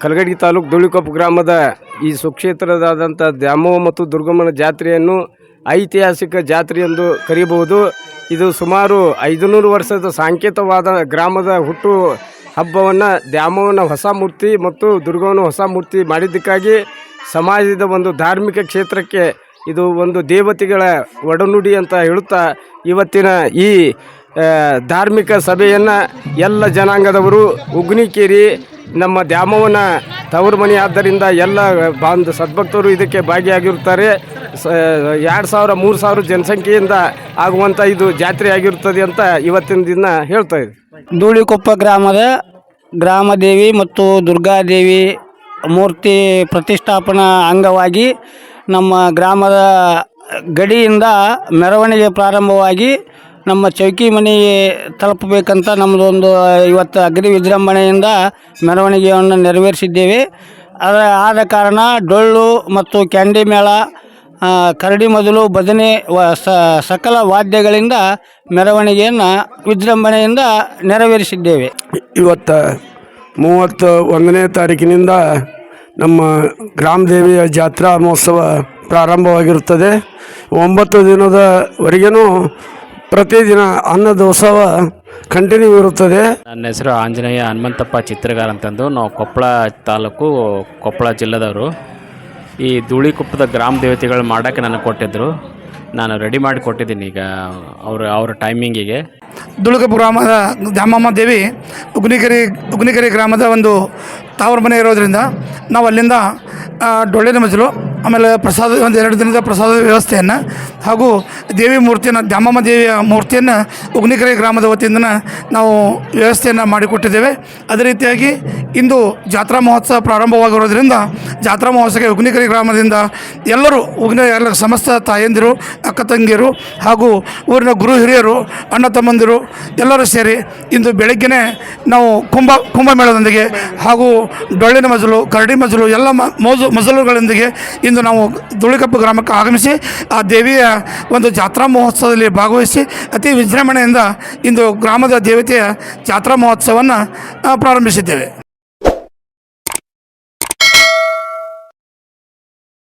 ಕಲಗಡಿ ತಾಲೂಕು ದುಳಿಕೊಪ್ಪ ಗ್ರಾಮದ ಈ ಸುಕ್ಷೇತ್ರದಾದಂಥ ದ್ಯಾಮವ್ವ ಮತ್ತು ದುರ್ಗಮ್ಮನ ಜಾತ್ರೆಯನ್ನು ಐತಿಹಾಸಿಕ ಜಾತ್ರೆ ಎಂದು ಕರೆಯಬಹುದು ಇದು ಸುಮಾರು ಐದುನೂರು ವರ್ಷದ ಸಾಂಕೇತವಾದ ಗ್ರಾಮದ ಹುಟ್ಟು ಹಬ್ಬವನ್ನು ದ್ಯಾಮವ್ವನ ಹೊಸ ಮೂರ್ತಿ ಮತ್ತು ದುರ್ಗಮ್ಮನ ಹೊಸ ಮೂರ್ತಿ ಮಾಡಿದ್ದಕ್ಕಾಗಿ ಸಮಾಜದ ಒಂದು ಧಾರ್ಮಿಕ ಕ್ಷೇತ್ರಕ್ಕೆ ಇದು ಒಂದು ದೇವತೆಗಳ ಒಡನುಡಿ ಅಂತ ಹೇಳುತ್ತಾ ಇವತ್ತಿನ ಈ ಧಾರ್ಮಿಕ ಸಭೆಯನ್ನು ಎಲ್ಲ ಜನಾಂಗದವರು ಉಗ್ನಿಕೇರಿ ನಮ್ಮ ದ್ಯಾಮವ್ವನ ತವರು ಮನೆ ಆದ್ದರಿಂದ ಎಲ್ಲ ಬಾಂಧ ಸದ್ಭಕ್ತರು ಇದಕ್ಕೆ ಭಾಗಿಯಾಗಿರುತ್ತಾರೆ. ಸ, ಎರಡು ಸಾವಿರ, ಮೂರು ಸಾವಿರ ಜನಸಂಖ್ಯೆಯಿಂದ ಆಗುವಂಥ ಇದು ಜಾತ್ರೆ ಆಗಿರುತ್ತದೆ ಅಂತ ಇವತ್ತಿನ ದಿನ ಹೇಳ್ತಾ ಇದೆ ಧೂಳಿಕೊಪ್ಪ ಗ್ರಾಮದ ಗ್ರಾಮದೇವಿ ಮತ್ತು ದುರ್ಗಾದೇವಿ ಮೂರ್ತಿ ಪ್ರತಿಷ್ಠಾಪನಾ ಅಂಗವಾಗಿ ನಮ್ಮ ಗ್ರಾಮದ ಗಡಿಯಿಂದ ಮೆರವಣಿಗೆ ಪ್ರಾರಂಭವಾಗಿ ನಮ್ಮ ಚೌಕಿ ಮನೆ ತಲುಪಬೇಕಂತ ನಮ್ಮದೊಂದು ಇವತ್ತು ಅಗ್ರಿ ವಿಜೃಂಭಣೆಯಿಂದ ಮೆರವಣಿಗೆಯನ್ನು ನೆರವೇರಿಸಿದ್ದೇವೆ. ಅದ ಆದ ಕಾರಣ ಡೊಳ್ಳು ಮತ್ತು ಕ್ಯಾಂಡಿ ಮೇಳ ಕರಡಿ ಮೊದಲು, ಬದನೆ ವ ಸಕಲ ವಾದ್ಯಗಳಿಂದ ಮೆರವಣಿಗೆಯನ್ನು ವಿಜೃಂಭಣೆಯಿಂದ ನೆರವೇರಿಸಿದ್ದೇವೆ. ಇವತ್ತು ಮೂವತ್ತು ಒಂದನೇ ತಾರೀಕಿನಿಂದ ನಮ್ಮ ಗ್ರಾಮದೇವಿಯ ಜಾತ್ರಾ ಮಹೋತ್ಸವ ಪ್ರಾರಂಭವಾಗಿರುತ್ತದೆ. ಒಂಬತ್ತು ದಿನದವರೆಗೂ ಪ್ರತಿದಿನ ಅನ್ನದೋತ್ಸವ ಕಂಟಿನ್ಯೂ ಇರುತ್ತದೆ. ನನ್ನ ಹೆಸರು ಆಂಜನೇಯ ಹನುಮಂತಪ್ಪ ಚಿತ್ರಗಾರ ಅಂತಂದು. ನಾವು ಕೊಪ್ಪಳ ತಾಲೂಕು ಕೊಪ್ಪಳ ಜಿಲ್ಲೆದವರು. ಈ ಧೂಳಿಕೊಪ್ಪದ ಗ್ರಾಮ ದೇವತೆಗಳು ಮಾಡೋಕ್ಕೆ ನನಗೆ ಕೊಟ್ಟಿದ್ದರು ನಾನು ರೆಡಿ ಮಾಡಿ ಕೊಟ್ಟಿದ್ದೀನಿ ಈಗ ಅವ್ರ ಅವ್ರ ಟೈಮಿಂಗಿಗೆ ದುಳುಕಪ್ಪ ಗ್ರಾಮದ ದ್ಯಾಮಮ್ಮ ದೇವಿ ಉಗ್ನಿಕೆರೆ ಉಗ್ನಿಕೆರೆ ಗ್ರಾಮದ ಒಂದು ತಾವರ ಮನೆ ಇರೋದರಿಂದ ನಾವು ಅಲ್ಲಿಂದ ಡೊಳ್ಳಿನ ಮಜಲು, ಆಮೇಲೆ ಪ್ರಸಾದ, ಒಂದು ಎರಡು ದಿನದ ಪ್ರಸಾದ ವ್ಯವಸ್ಥೆಯನ್ನು, ಹಾಗೂ ದೇವಿ ಮೂರ್ತಿಯನ್ನು, ದ್ಯಾಮಮ್ಮ ದೇವಿಯ ಮೂರ್ತಿಯನ್ನು ಉಗ್ನಿಕೆರೆ ಗ್ರಾಮದ ವತಿಯಿಂದ ನಾವು ವ್ಯವಸ್ಥೆಯನ್ನು ಮಾಡಿಕೊಟ್ಟಿದ್ದೇವೆ. ಅದೇ ರೀತಿಯಾಗಿ ಇಂದು ಜಾತ್ರಾ ಮಹೋತ್ಸವ ಪ್ರಾರಂಭವಾಗಿರೋದ್ರಿಂದ ಜಾತ್ರಾ ಮಹೋತ್ಸವಕ್ಕೆ ಉಗ್ನಿಕರಿ ಗ್ರಾಮದಿಂದ ಎಲ್ಲರೂ, ಉಗ್ನ ಎಲ್ಲ ಸಮಸ್ತ ತಾಯಂದಿರು, ಅಕ್ಕ ತಂಗಿಯರು ಹಾಗೂ ಊರಿನ ಗುರು ಹಿರಿಯರು, ಅಣ್ಣ ತಮ್ಮಂದಿರು ಎಲ್ಲರೂ ಸೇರಿ ಇಂದು ಬೆಳಗ್ಗೆನೇ ನಾವು ಕುಂಭ, ಕುಂಭಮೇಳದೊಂದಿಗೆ ಹಾಗೂ ಡೊಳ್ಳಿನ ಮಜಲು, ಕರಡಿ ಮಜಲು, ಎಲ್ಲ ಮೋಜು ಮೊಸಲುಗಳೊಂದಿಗೆ ಇಂದು ನಾವು ದುಳಿಕಪ್ಪ ಗ್ರಾಮಕ್ಕೆ ಆಗಮಿಸಿ, ಆ ದೇವಿಯ ಒಂದು ಜಾತ್ರಾ ಮಹೋತ್ಸವದಲ್ಲಿ ಭಾಗವಹಿಸಿ, ಅತಿ ವಿಜೃಂಭಣೆಯಿಂದ ಇಂದು ಗ್ರಾಮದ ದೇವತೆಯ ಜಾತ್ರಾ ಮಹೋತ್ಸವವನ್ನು ಪ್ರಾರಂಭಿಸಿದ್ದೇವೆ.